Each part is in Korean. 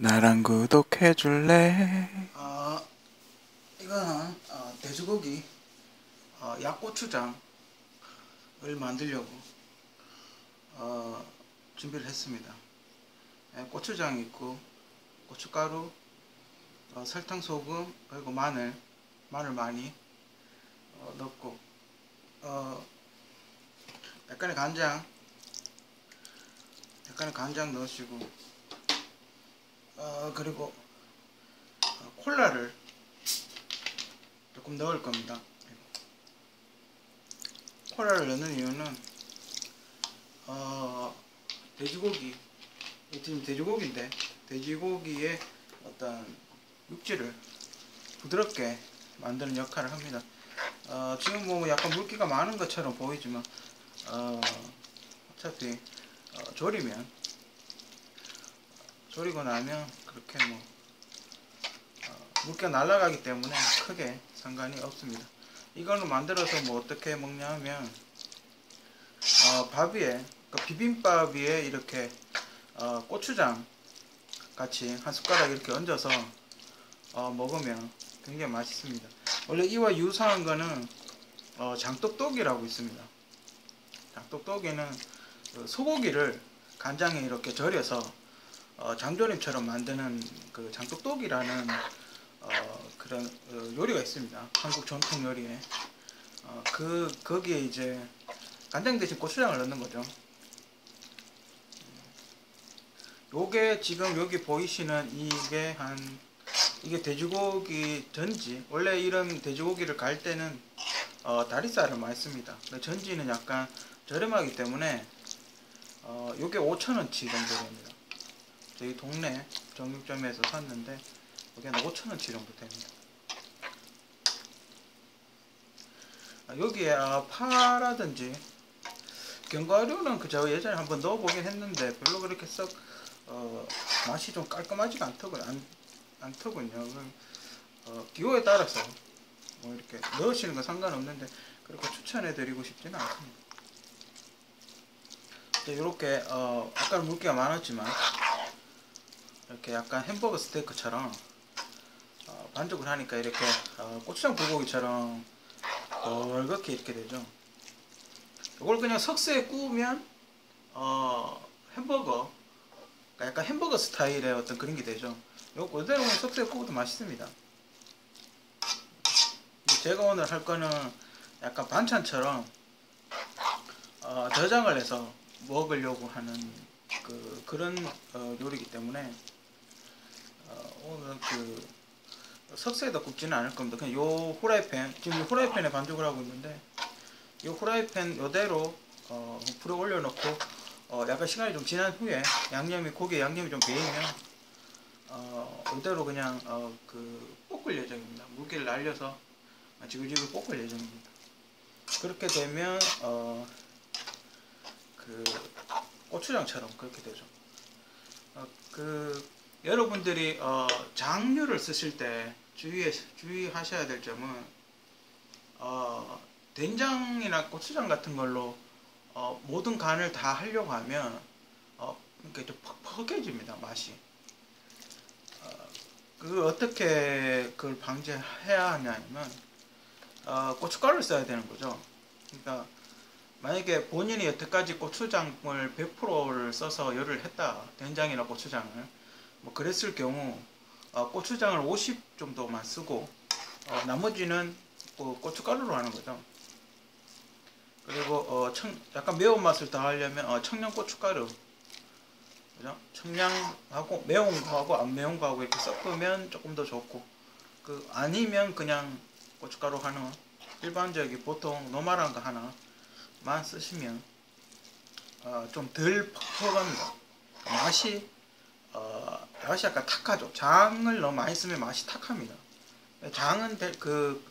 나랑 구독해 줄래? 어, 이거는 어, 돼지고기 어, 약고추장을 만들려고 어, 준비를 했습니다. 예, 고추장 있고 고춧가루, 어, 설탕, 소금 그리고 마늘, 마늘 많이 어, 넣고 어, 약간의 간장, 약간의 간장 넣으시고 어, 그리고 어, 콜라를 조금 넣을 겁니다. 콜라를 넣는 이유는 어, 돼지고기 이 지금 돼지고기인데 돼지고기의 어떤 육질을 부드럽게 만드는 역할을 합니다. 어, 지금 뭐 약간 물기가 많은 것처럼 보이지만 어, 어차피 어, 조리면 졸이고 나면 그렇게 뭐 어, 물기가 날아가기 때문에 크게 상관이 없습니다. 이거는 만들어서 뭐 어떻게 먹냐면 어, 밥 위에 그 비빔밥 위에 이렇게 어, 고추장 같이 한 숟가락 이렇게 얹어서 어, 먹으면 굉장히 맛있습니다. 원래 이와 유사한 거는 어, 장떡떡이라고 있습니다. 장떡떡이는 그 소고기를 간장에 이렇게 절여서 어, 장조림처럼 만드는 그 장떡떡이라는 어, 그런 어, 요리가 있습니다. 한국 전통 요리에 어, 그 거기에 이제 간장 대신 고추장을 넣는 거죠. 요게 지금 여기 보이시는 이게 한 이게 돼지고기 전지 원래 이런 돼지고기를 갈 때는 어, 다리살을 많이 씁니다. 전지는 약간 저렴하기 때문에 어, 요게 5천원치 정도 됩니다. 저희 동네 정육점에서 샀는데 여기는 5천원치 정도 됩니다. 아, 여기에 아, 파라든지 견과류는 그저 예전에 한번 넣어보긴 했는데 별로 그렇게 썩 어, 맛이 좀 깔끔하지가 않더군요. 안, 않더군요. 어, 기호에 따라서 뭐 이렇게 넣으시는 건 상관없는데 그렇게 추천해 드리고 싶지는 않습니다. 이렇게 어, 아까 물기가 많았지만 이렇게 약간 햄버거 스테이크처럼 어, 반죽을 하니까 이렇게 어, 고추장 불고기처럼 벌겋게 이렇게 되죠. 이걸 그냥 석쇠에 구우면 어, 햄버거 그러니까 약간 햄버거 스타일의 어떤 그런 게 되죠. 이거 그대로 석쇠에 구워도 맛있습니다. 제가 오늘 할 거는 약간 반찬처럼 어, 저장을 해서 먹으려고 하는 그, 그런 어, 요리이기 때문에 오늘 그 석쇠에다 굽지는 않을 겁니다. 그냥 요 후라이팬 지금 이 후라이팬에 반죽을 하고 있는데 이 후라이팬 요대로 어, 불에 올려놓고 어, 약간 시간이 좀 지난 후에 양념이 고기에 양념이 좀 배이면 어, 이대로 그냥 어, 그 볶을 예정입니다. 물기를 날려서 지글지글 볶을 예정입니다. 그렇게 되면 어, 그 고추장처럼 그렇게 되죠. 어, 그 여러분들이 어, 장류를 쓰실 때 주의해, 주의하셔야 될 점은 어, 된장이나 고추장 같은 걸로 어, 모든 간을 다 하려고 하면 어, 그러니까 좀 퍽퍽해집니다 맛이. 어, 그 어떻게 그걸 방지해야 하냐면 어, 고춧가루를 써야 되는 거죠. 그러니까 만약에 본인이 여태까지 고추장을 100%를 써서 열을 했다 된장이나 고추장을 뭐 그랬을 경우 어, 고추장을 50 정도만 쓰고 어, 나머지는 그 고춧가루로 하는 거죠. 그리고 어, 청, 약간 매운맛을 더하려면 어, 청양 고춧가루 그죠? 청량하고 매운 거하고 안 매운 거하고 이렇게 섞으면 조금 더 좋고 그 아니면 그냥 고춧가루 하나 일반적인 보통 노멀한 거 하나만 쓰시면 어, 좀덜 퍽퍽합니다. 맛이 어, 맛이 약간 탁하죠. 장을 너무 많이 쓰면 맛이 탁합니다. 장은 그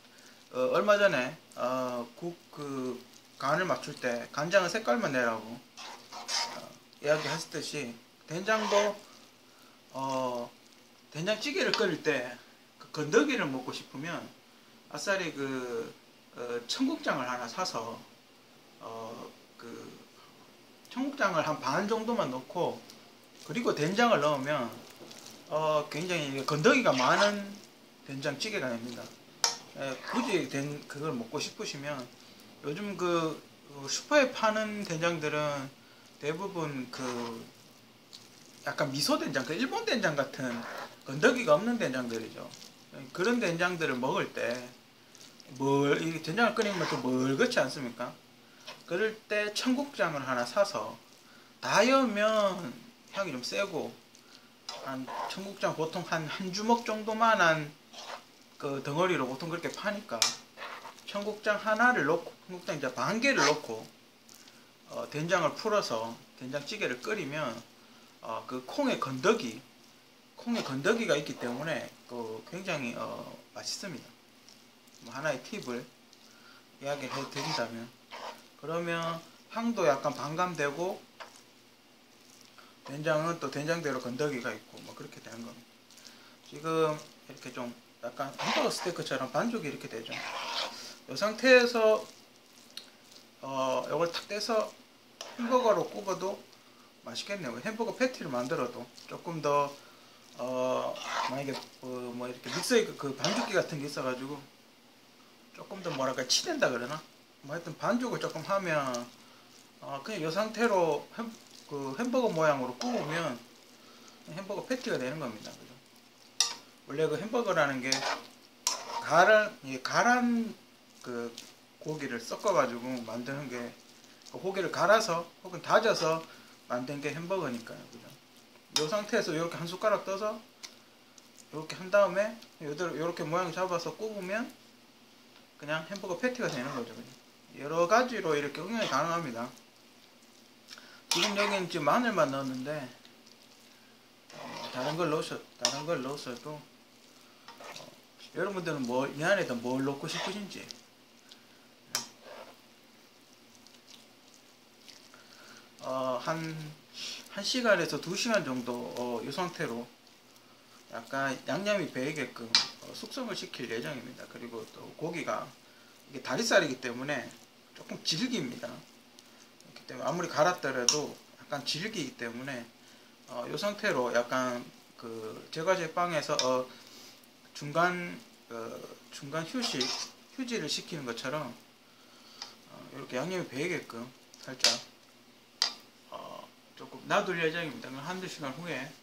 어, 얼마 전에 어, 국그 간을 맞출 때 간장은 색깔만 내라고 어, 이야기했듯이 된장도 어, 된장찌개를 끓일 때 그 건더기를 먹고 싶으면 아싸리 그 어, 청국장을 하나 사서 어, 그 청국장을 한 반 정도만 넣고 그리고 된장을 넣으면 어, 굉장히 건더기가 많은 된장찌개가 됩니다. 예, 굳이 된 그걸 먹고 싶으시면 요즘 그 어, 슈퍼에 파는 된장들은 대부분 그 약간 미소 된장, 그 일본 된장 같은 건더기가 없는 된장들이죠. 그런 된장들을 먹을 때 뭘, 이 된장을 끓이면 좀 멀겋지 않습니까? 그럴 때 청국장을 하나 사서 다 여면 향이 좀 세고 한 청국장 보통 한 한 주먹 정도만한 그 덩어리로 보통 그렇게 파니까 청국장 하나를 넣고 청국장 이제 반 개를 넣고 어, 된장을 풀어서 된장찌개를 끓이면 어, 그 콩의 건더기 콩의 건더기가 있기 때문에 그 굉장히 어, 맛있습니다. 뭐 하나의 팁을 이야기를 해드린다면 그러면 향도 약간 반감되고 된장은 또 된장대로 건더기가 있고 뭐 그렇게 되는 겁니다. 지금 이렇게 좀 약간 햄버거 스테이크처럼 반죽이 이렇게 되죠. 이 상태에서 어 이걸 탁 떼서 햄버거로 구워도 맛있겠네요. 햄버거 패티를 만들어도 조금 더 어, 만약에 어, 뭐 이렇게 믹서기 그 반죽기 같은 게 있어가지고 조금 더 뭐랄까 치댄다 그러나 뭐 하여튼 반죽을 조금 하면 어, 그냥 이 상태로 햄, 그 햄버거 모양으로 구우면 햄버거 패티가 되는 겁니다. 그죠? 원래 그 햄버거라는 게 가란 이 가란 그 고기를 섞어가지고 만드는 게그 고기를 갈아서 혹은 다져서 만든 게 햄버거니까요. 그죠? 이 상태에서 이렇게 한 숟가락 떠서 이렇게 한 다음에 이렇게 모양 잡아서 구우면 그냥 햄버거 패티가 되는 거죠. 그죠? 여러 가지로 이렇게 응용이 가능합니다. 지금 여기는 지금 마늘만 넣었는데 어, 다른 걸 넣으셔 다른 걸 넣었어도 어, 여러분들은 뭘 이 안에다 뭘 넣고 싶으신지 어, 한, 한 시간에서 두 시간 정도 어, 이 상태로 약간 양념이 배이게끔 어, 숙성을 시킬 예정입니다. 그리고 또 고기가 이게 다리살이기 때문에 조금 질깁니다. 때문에 아무리 갈았더라도 약간 질기기 때문에 어, 이 상태로 약간 그 제과 제 빵에서 어, 중간 어, 중간 휴식 휴지를 시키는 것처럼 어, 이렇게 양념이 배이게끔 살짝 조금 놔둘 예정입니다. 한두 시간 후에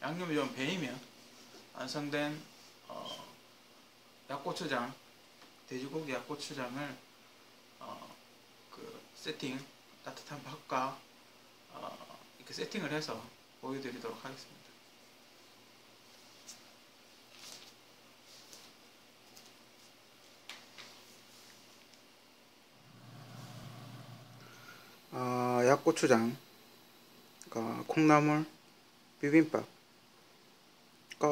양념이 좀 배이면 완성된 어, 약고추장, 돼지고기 약고추장을 어, 그 세팅, 따뜻한 밥과 어, 이렇게 세팅을 해서 보여드리도록 하겠습니다. 어, 약고추장 어, 콩나물 비빔밥과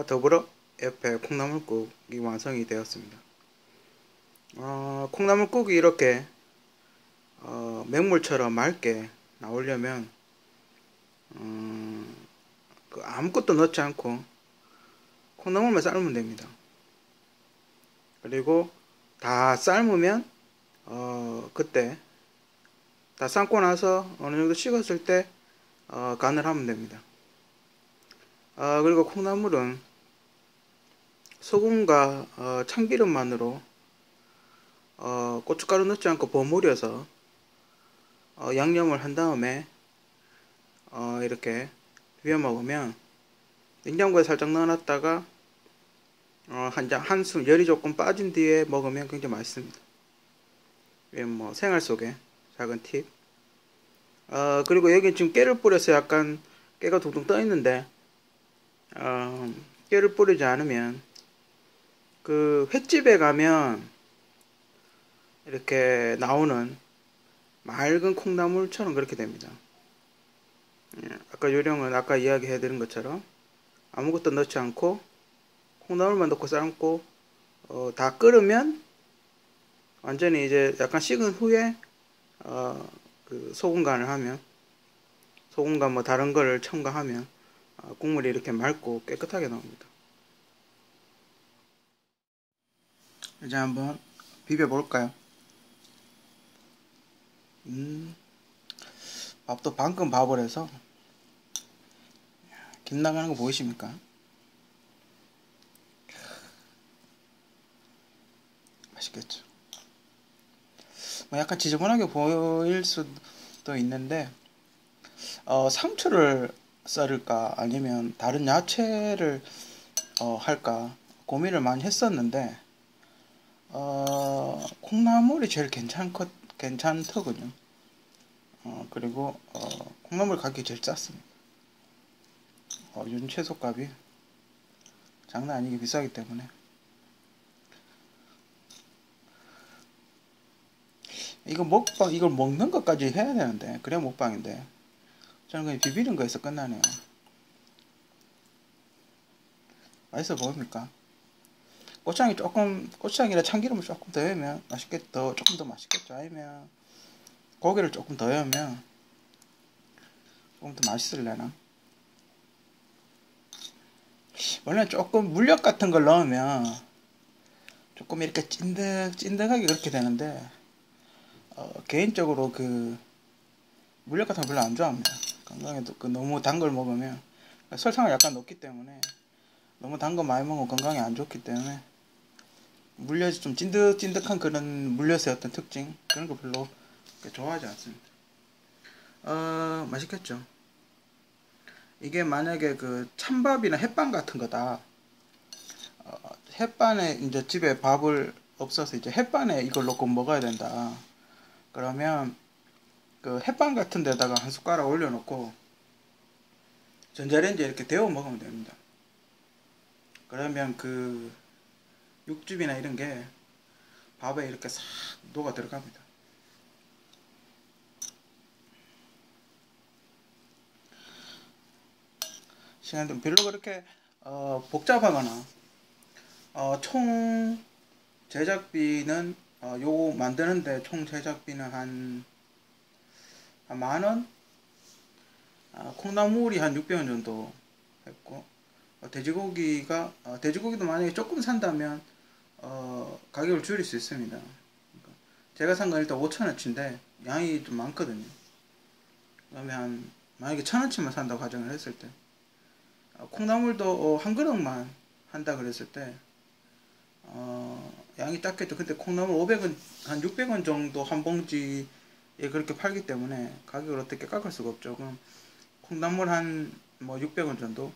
더불어 옆에 콩나물국이 완성이 되었습니다. 어, 콩나물국이 이렇게 어, 맹물처럼 맑게 나오려면 음, 그 아무것도 넣지 않고 콩나물만 삶으면 됩니다. 그리고 다 삶으면 어, 그때 다 삶고 나서 어느 정도 식었을 때 어, 간을 하면 됩니다. 어, 그리고 콩나물은 소금과 어, 참기름만으로 어, 고춧가루 넣지 않고 버무려서 어, 양념을 한 다음에 어, 이렇게 비벼 먹으면 냉장고에 살짝 넣어놨다가 어, 한장 한숨 열이 조금 빠진 뒤에 먹으면 굉장히 맛있습니다. 뭐 생활 속의 작은 팁. 어, 그리고 여기 지금 깨를 뿌려서 약간 깨가 둥둥 떠 있는데, 어, 깨를 뿌리지 않으면, 그 횟집에 가면 이렇게 나오는 맑은 콩나물처럼 그렇게 됩니다. 예, 아까 요령은 아까 이야기 해드린 것처럼 아무것도 넣지 않고 콩나물만 넣고 삶고 어, 다 끓으면 완전히 이제 약간 식은 후에 어, 그 소금 간을 하면 소금 간뭐 다른 거를 첨가하면 어, 국물이 이렇게 맑고 깨끗하게 나옵니다. 이제 한번 비벼 볼까요? 음, 밥도 방금 밥을해서 김나가는 거 보이십니까? 맛있겠죠. 뭐 약간 지저분하게 보일 수도 있는데 어, 상추를 썰을까 아니면 다른 야채를 어, 할까 고민을 많이 했었는데 어, 콩나물이 제일 괜찮것 괜찮더군요. 어, 그리고 어, 콩나물 가격이 제일 쌌습니다. 어, 윤채소값이 장난 아니게 비싸기 때문에 이거 먹방 이걸 먹는 것까지 해야 되는데 그래 먹방인데 저는 그냥 비비는 거에서 끝나네요 맛있어 보입니까? 고추장이 조금 고추장이라 참기름을 조금 더 넣으면 맛있겠 더 조금 더 맛있겠죠 아니면 고기를 조금 더 넣으면 조금 더 맛있을래나 원래 조금 물엿 같은 걸 넣으면 조금 이렇게 찐득 찐득하게 그렇게 되는데 어, 개인적으로 그 물엿 같은 거 별로 안 좋아합니다. 건강에도 그 너무 단 걸 먹으면 설탕을 약간 넣기 때문에 너무 단 거 많이 먹으면 건강에 안 좋기 때문에 물엿이 좀 찐득찐득한 그런 물엿의 어떤 특징 그런 거 별로 좋아하지 않습니다. 어 맛있겠죠. 이게 만약에 그 찬밥이나 햇반 같은 거다. 어, 햇반에 이제 집에 밥을 없어서 이제 햇반에 이걸 넣고 먹어야 된다. 그러면 그 햇반 같은 데다가 한 숟가락 올려놓고 전자레인지에 이렇게 데워 먹으면 됩니다. 그러면 그 육즙이나 이런 게 밥에 이렇게 싹 녹아 들어갑니다. 시간도 별로 그렇게 어, 복잡하거나 어, 총 제작비는 어, 요거 만드는데 총 제작비는 한, 한 만원? 아, 콩나물이 한 600원 정도 했고, 어, 돼지고기가, 어, 돼지고기도 만약에 조금 산다면, 어, 가격을 줄일 수 있습니다. 그러니까 제가 산 건 일단 5천원치인데, 양이 좀 많거든요. 그러면 한, 만약에 천원치만 산다고 가정을 했을 때, 어, 콩나물도 어, 한 그릇만 한다 그랬을 때, 어, 양이 작겠죠. 근데 콩나물 500원, 한 600원 정도 한 봉지에 그렇게 팔기 때문에 가격을 어떻게 깎을 수가 없죠. 그럼 콩나물 한 뭐 600원 정도.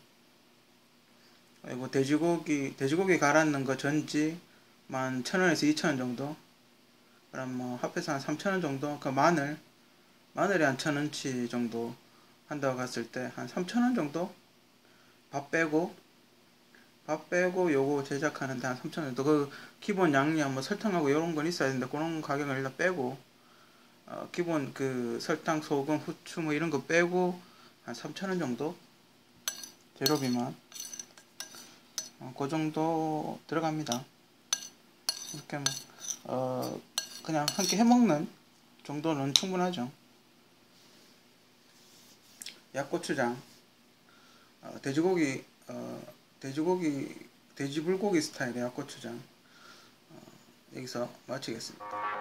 그리고 돼지고기, 돼지고기 갈아넣는 거 전지 만 1000원에서 2000원 정도. 그럼 뭐 합해서 한 3000원 정도. 그 마늘, 마늘이 한 1000원치 정도 한다고 갔을 때한 3000원 정도? 밥 빼고 밥 빼고 요거 제작하는데 한 3,000원 정도 그 기본 양념 뭐 설탕하고 이런 건 있어야 되는데 그런 가격을 일단 빼고 어, 기본 그 설탕 소금 후추 뭐 이런 거 빼고 한 3,000원 정도 재료비만 어, 그 정도 들어갑니다 이렇게 뭐 어, 그냥 함께 해먹는 정도는 충분하죠 약고추장 어, 돼지고기 어, 돼지고기 돼지불고기 스타일의 약고추장 어, 여기서 마치겠습니다.